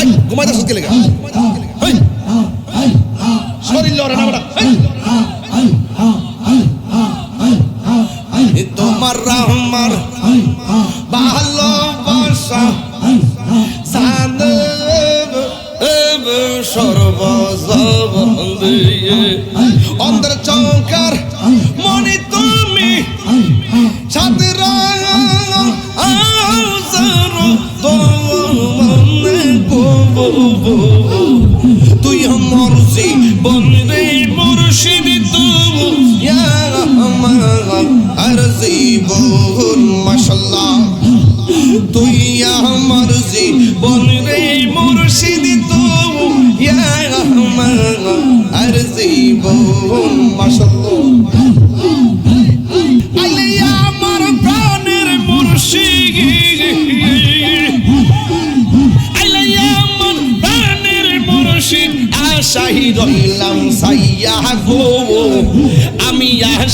এই ঘুমাইতে সুতকে লেগে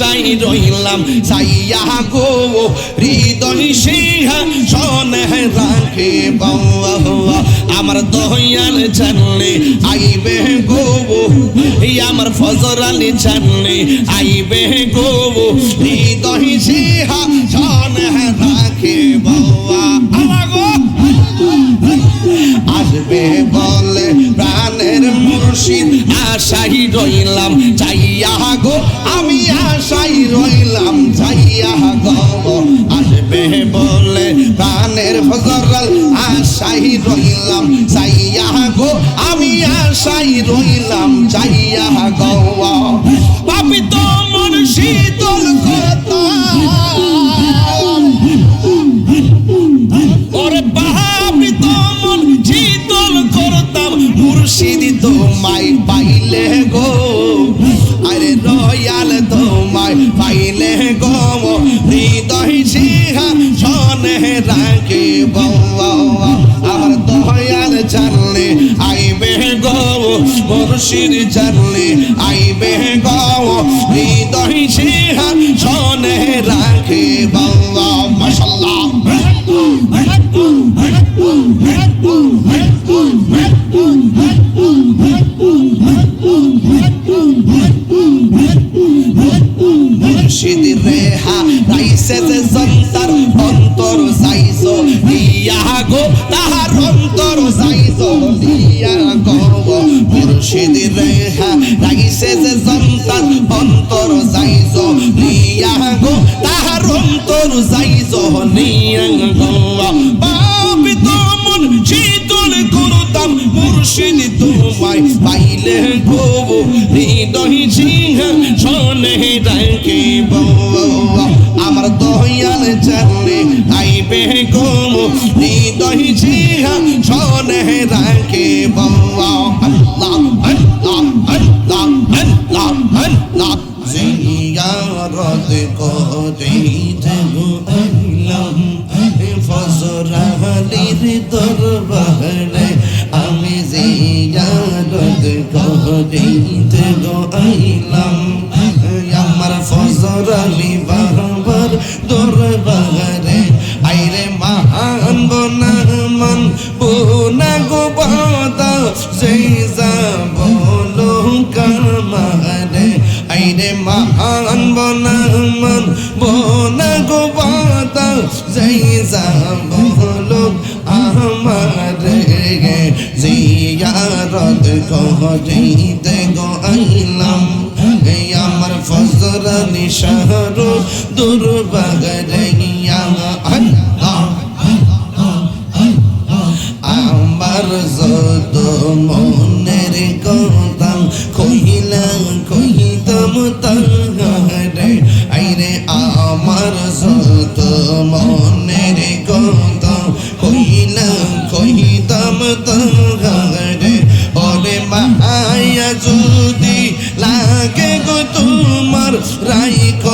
আশাই রইলাম সাইয়া গো হৃদয় সিংহা সনে রাখে আমার দয়াল জানলে আইবে গো আমার ফজর আলী জানলে আইবে গো। হৃদয় সিংহা সনে রাখে বাবা আসবে বলে প্রাণের মুর্শিদ আশাই রইলাম চাইয়া গো আমি আশাই রইলাম চাইয়া গো আসবে বলে প্রাণের ফজরাল আশাই রইলাম চাইয়া গো, আমি আশাই রইলাম চাইয়া গো পাপি তো মন শীতল করতাম, মুর্শিদ তোমায় পাইলে গো। রাখে আমার দয়াল জানলে আইবে গো, মুর্শিদ জানলে আইবে গো, হৃদয় সিংহা সনে রাখে বাবা মাশাল্লাহ মুর্শিদ রেহা রাইসে যে সন্তার অন্তর সাইজো দিয়া গো তাহার অন্তর সাইজো দিয়া গো মুর্শিদ রেহা রাইসে যে সন্তার অন্তর সাইজো দিয়া গো তাহার অন্তর সাইজো নিয়া গো মুর্শিদ তোমায় পাইলে গো হৃদয় সিংহ শোনে ডাকে আমার দয়াল জানলে আইবে গো হৃদয় সিংহ শোনে ডাকে বাবা আল্লাহ আল্লাহ আল্লাহ আল্লাহ আল্লাহ জিয়ারত করিতে গো আইলাম ফজরালির দরবারে করিতে গো আইলাম আমার ফজরালি বাবার দরবারে আইরে মহান বনা মন বোনা গো বাদা সেই যাব কামারে আইরে মহান বনা মন বোনা গো বাদা সেই যাব আমারে জিয়ারত করিতে গো আইলাম আমার ফজর নিশার দুর্বাগরে আল্লাহ, আমার যত মনের কথা কহিলা কহিতাম তাহারে, আইরে আমার যত মনের রাইক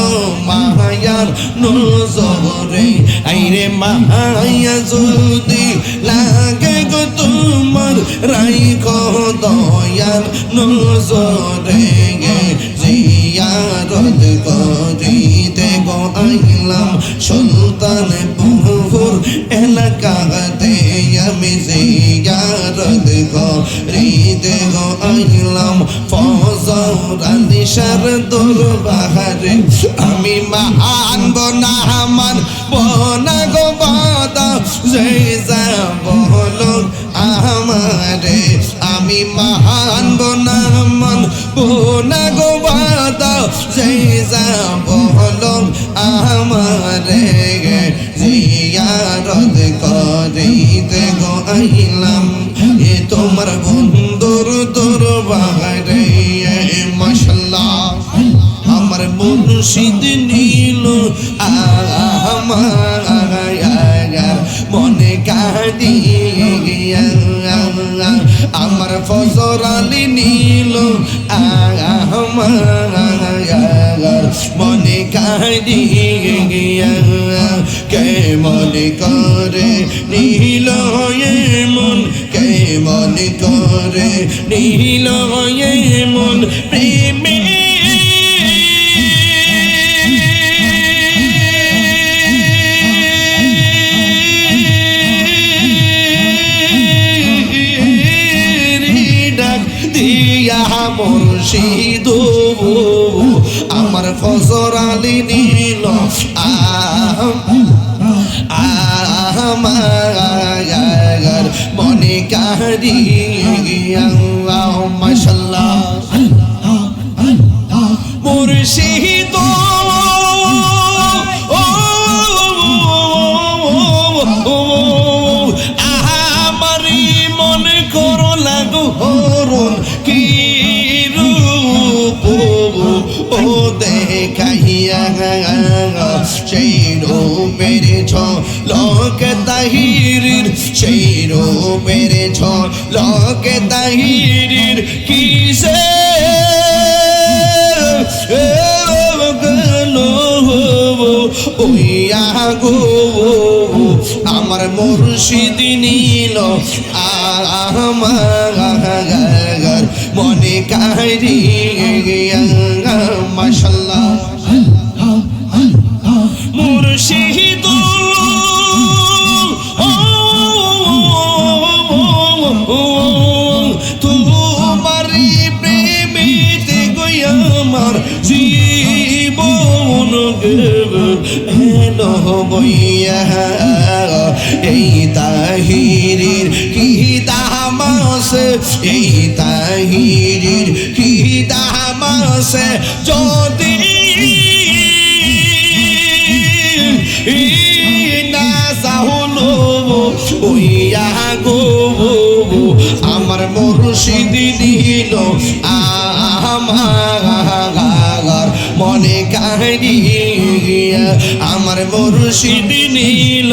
মায়ার নজরে। আইরে মায়া যদি লাগে গো তোমার রাইক দয়ার নজরে। গে জিয়া জিয়ারত করিতে গো আইলাম সুলতান বহুর এলাকাতে আমি জিয়ারত করিতে আইলাম ফজর আলিশার দরবারে। আমি মানব না মানব না গো বাদা, যে যাব লোক আমারে। আমি মানব না মানব না গো। বাদা জিয়ারত করিতে গো আইলাম, এ তোমার বন্ধুর দরবারে। মাশাল্লাহ, আমার মুর্শিদ নীল আমার মনে কাঁদিয়া আমার আলি নীল আমার মনে কাঁদিয়া কে মনে করে নীল মন? কে মনে করে নীল মন? প্রেমী মুর্শিদ আমার ফজর আলী নীল আমার মনে কারি মাসাল্লাহ লোক তাহিরির সেই রূপের ছ লোক তাহিরির কিসে? ওইয়া গো আমার মুর্শিদ নীল আমার মনে কারি মাশাল্লাহ। হেলো বইয়া এই তাহিরির কি দামাস এই তাহিরির কি দামাস যদি না সাহলো ওইয়া গো আমার মুর্শিদ দিল আমার মনে কাহিনী আমার মুর্শিদ নীল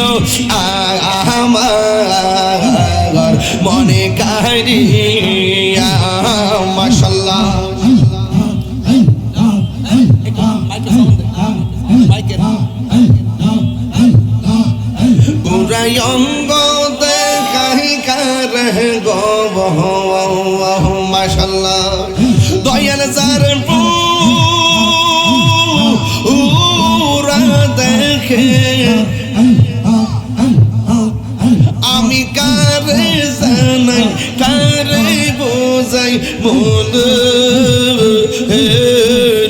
আমার মনে কাহিনী মাসাল্লাহ উড়ায়ঙ্গ দেখাই কার গব মাশাল্লাহ। দয়াল যার বোঝাই মন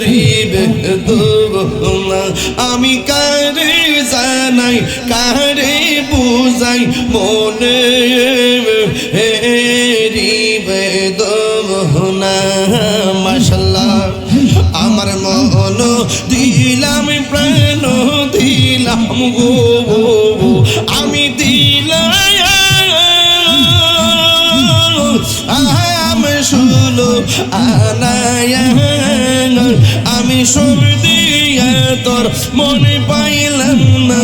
রিবে না। আমি কারে জানাই কারে বুঝাই মনে আমি সব দিয়ে তোর মনে পাইলাম না।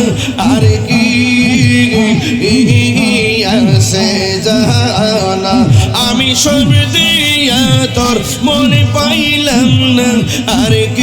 আর কি সে জানা? আমি সব দিয়া তোর মনে পাইলাম না। আর কি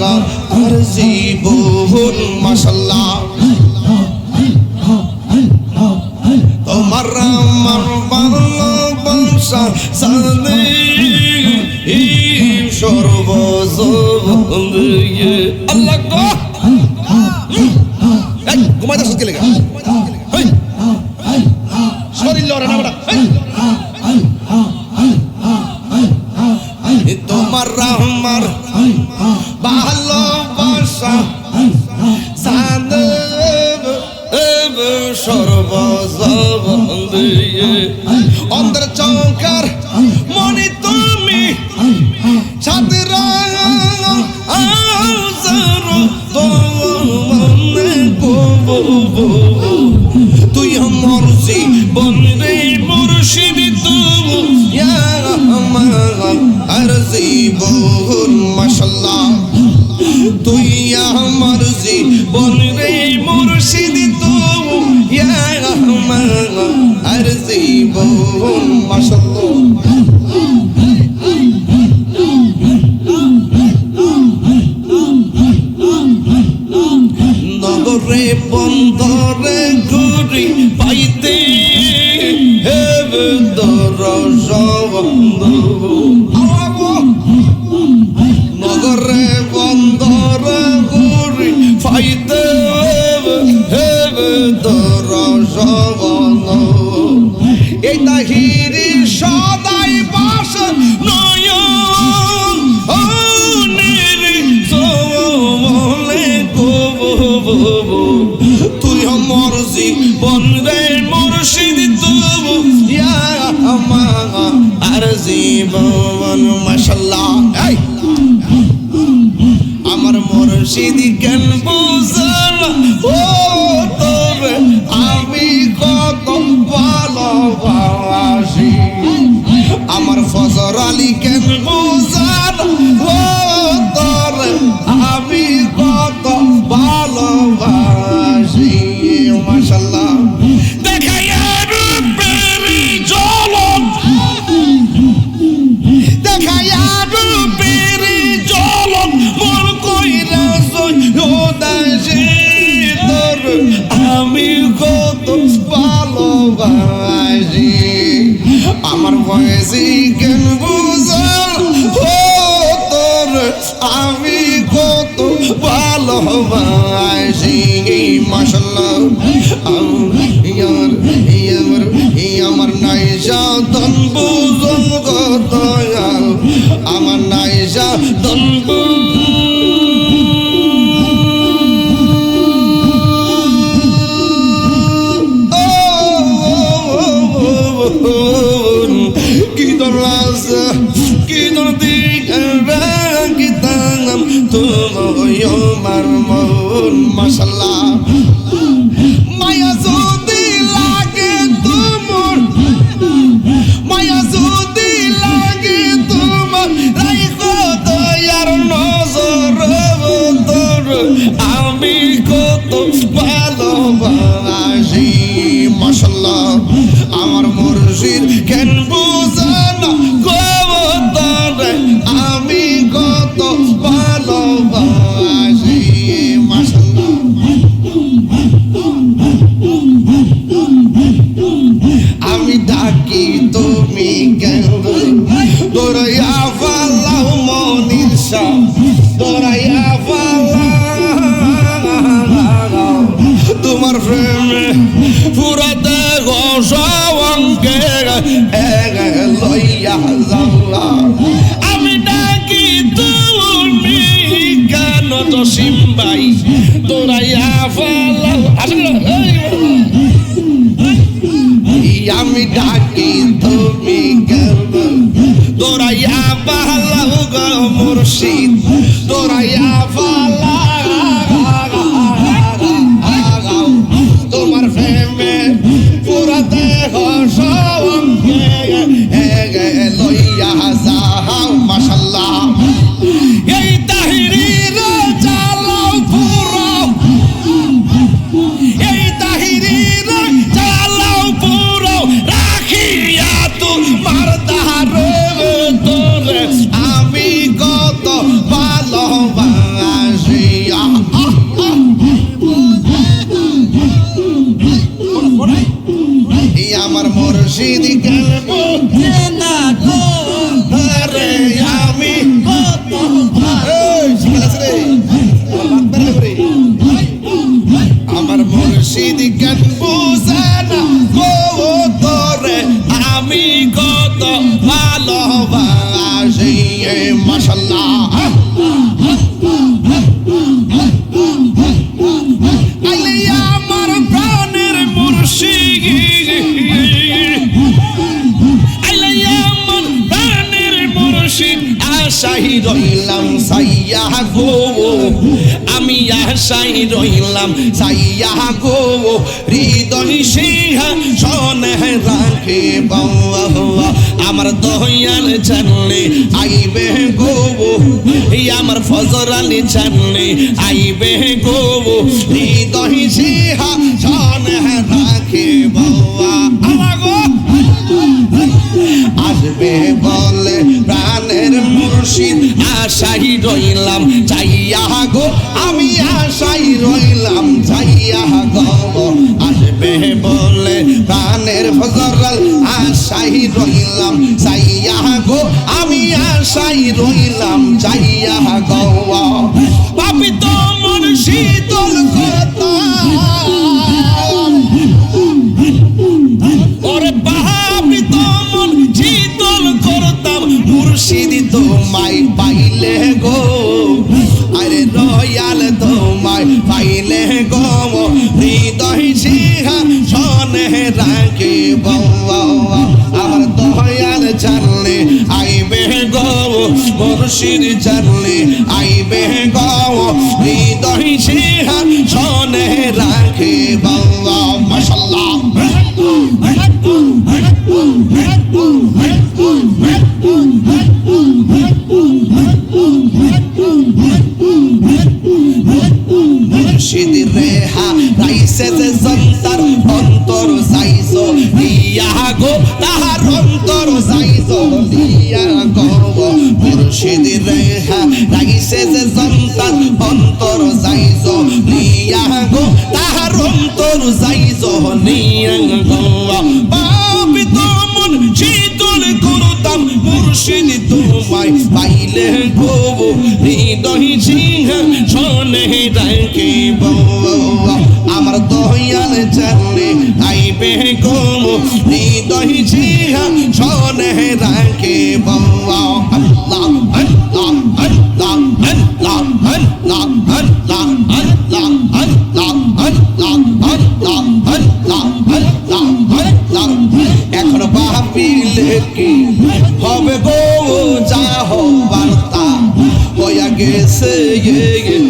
মাশাল্লাহ আর জীবন মাশাল্লাহ বাসা বান্ধিয়ে অন্তর চমকার মনি তুমি ছাত্র Africain. সাধন বুজন গো দয়াল। আমার নাই সাধন বুজন ভালো গো মুর্শিদ তোরা ফালা রইলাম সাইয়া গো, হৃদয় সিংহা, সনে রাখে আমার দয়াল জানলে আইবে গো আমার ফজর আলী জানলে আইবে গো। হৃদয় সিংহা, সনে রাখে বাবা আসবে বলে প্রাণের মুর্শিদ আশাই রইলাম চাইয়া গো, আমি আশাই রইলাম চাইয়া গো। আসবে বলে প্রাণের ফজরাল, আশাই রইলাম চাইয়া গো, আমি আশাই রইলাম চাইয়া গো। পাপি তো মন শীতল কথা। পাহাবি পাইলে গো। আরে রয়াল তোমায় পাইলে গো। হৃদয় সিংহা সনে রাখে আমার দয়াল জানলে আইবে গো। মুর্শিদ জানলে আইবে গো। হৃদয় সিংহা সনে রাখে মুর্শিদ রেহা রাইসে যে সন্তার অন্তর যাইছো দিয়া গো তাহার অন্তর যাইছো দিয়া গো মুর্শিদ রেহা রাইসে যে সন্তার অন্তর যাইছো দিয়া গো তাহার অন্তর যাইছো দিয়া তোমায় পাইলে গো হৃদয় সিংহ শোনে ডাকে আমার দয়াল জানলে আইবে গো হৃদয় সিংহ গেছে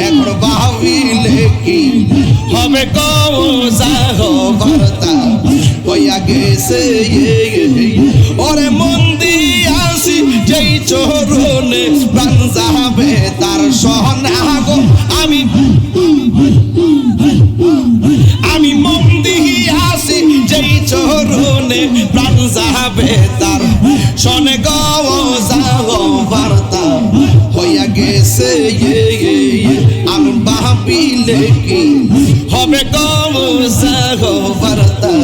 এখন ভাবিলে কি হবে বার্তা হইয়া গেছে ওরে মন্দি আসি যেই চরণে প্রাণ যাবে তার সহনা গো আমি আমি মন্দি আসি যেই চরণে প্রাণ যাবে তার শোনে গো যাও হইয়া গেছে আমার বাপিলে কি হবে কম সাহবারতা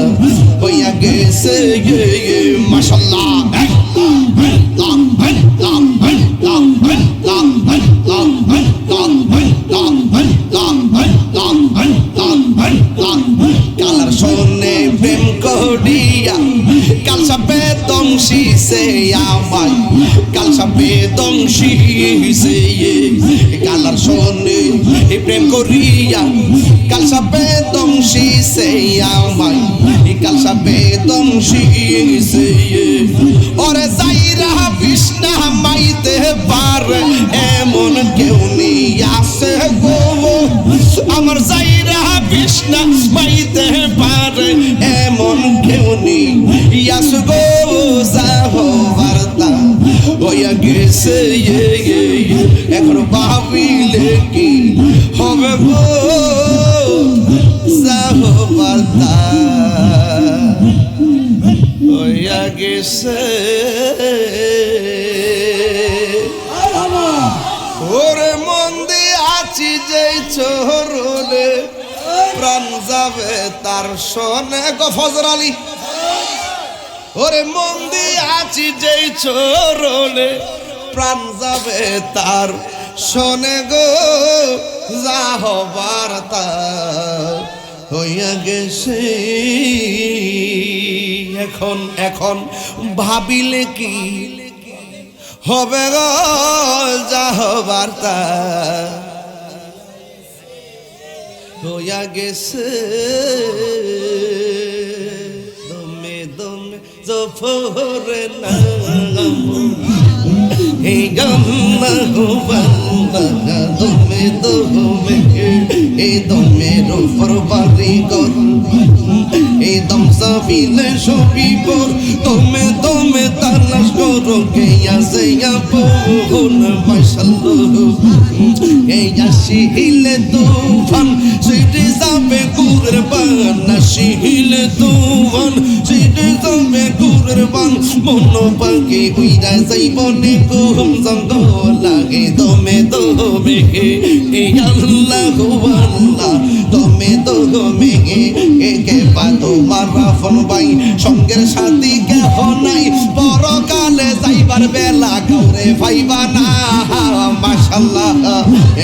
হইয়া গেছে ইয়ে, মাসাল্লাহ কালার সনে প্রেম করিয়া দংশিছে আমায়। কাল সাপে দংশিছে কালার শোনে প্রেম করিয়া। কাল সাপে দংশিছে আমায়। কাল সাপে দংশিছে ওরে যাইরা বিষ্ণা পাইতে পারে, এমন কেউ নিয়াছে গো। আমার যাইরা বিষ্ণা পাইতে পারে, এমন কেউ নিয়াছে গো যাহ বার্তা হইয়া গেছে ইয়ে, ইয়ে, ইয়ে। এখন ভাবিলে কি হবে যাহ বার্তা হইয়া গেছে ওরে মন্দি আছি যেই চোরলে প্রাণ যাবে তার সনে গো ফজর আলী ওরে মন্দি আছি যেই চোরলে প্রাণ যাবে তার। শোনে গো, যা হবার হইয়া গেছে। এখন এখন ভাবিলে কি হবে গো, যা হবার হইয়া গেছে। জফরে নাম এই গাম্মা হুবাল্লা দমে দমে এই দমের উপর বাড়ি কর দম সাবিলে সবই পর দমে দমে তালাশ করো, কে আসে আপন মাশাল্লাহ এই আসি তুফান? সিটি যাবে কুরের বান আসি হিলে তুফান। সিটি যাবে কুরের বান মন পাখি উইরা যাইব নে কুম জঙ্গ লাগে দমে দমে এই আল্লাহ আল্লাহ। দমে দমে এ কে পাতো মারা ফন বাই, সঙ্গের সাথী কেহ নাই। পরকালে যাইবার বেলা কাউরে ভাইবা না। মাশাল্লাহ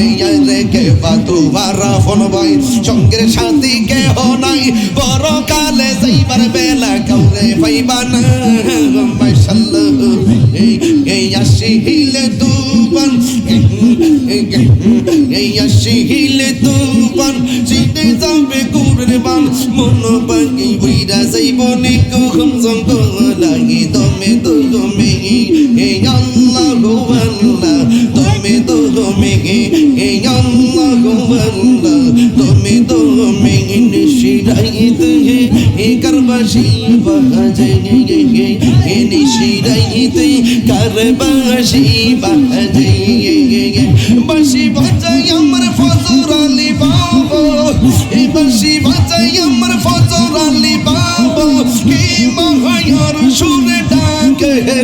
এই রে কে পাতো মারা ফন বাই, সঙ্গের সাথী কেহ নাই। পরকালে যাইবার বেলা কাউরে ভাইবা না। মাশাল্লাহ এই এই আসি হিলে তুবান এই আসি হিলে তুবান সিটে যাবে কুরের বান মন বাকি বইরা যাইব নিকু ঘুম জঙ্গ লাগি দমে তো দমে এই আল্লাহ গো আল্লাহ দমে তো দমে এই আল্লাহ গো আল্লাহ দমে তো দমে নিশিরাইত হে এ করবাসি বাজে এ নিশিরাইত করবাসি বাজে বাসি বাজাই আমার ফজর আলী বাবা। এই বাসি বাজাই আমার ফজর আলী বাবা। কি মহায়ার সুরে ডাকে? রে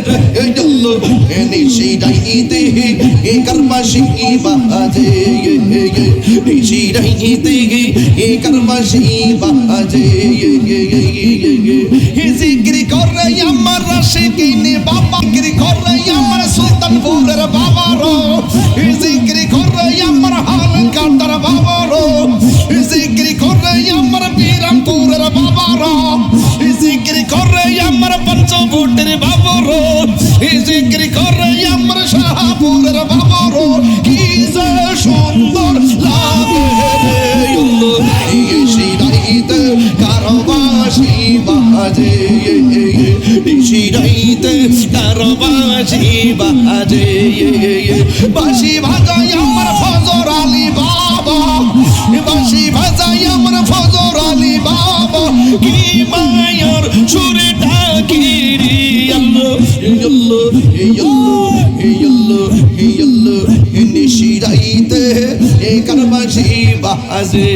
গেলো এ নিশিরাইতে এ করবাসি বাজে বাসি ভাজাই আমার ফজর আলী বাবা। বাসি ভাজাই আমার ফজর আলী বাবা। কি মায়ার সুরে ডাকিরি আল্লাহ আল্লাহ আল্লাহ আল্লাহ আল্লাহ নিশিরাইতে। এ কারবাসি বাজে?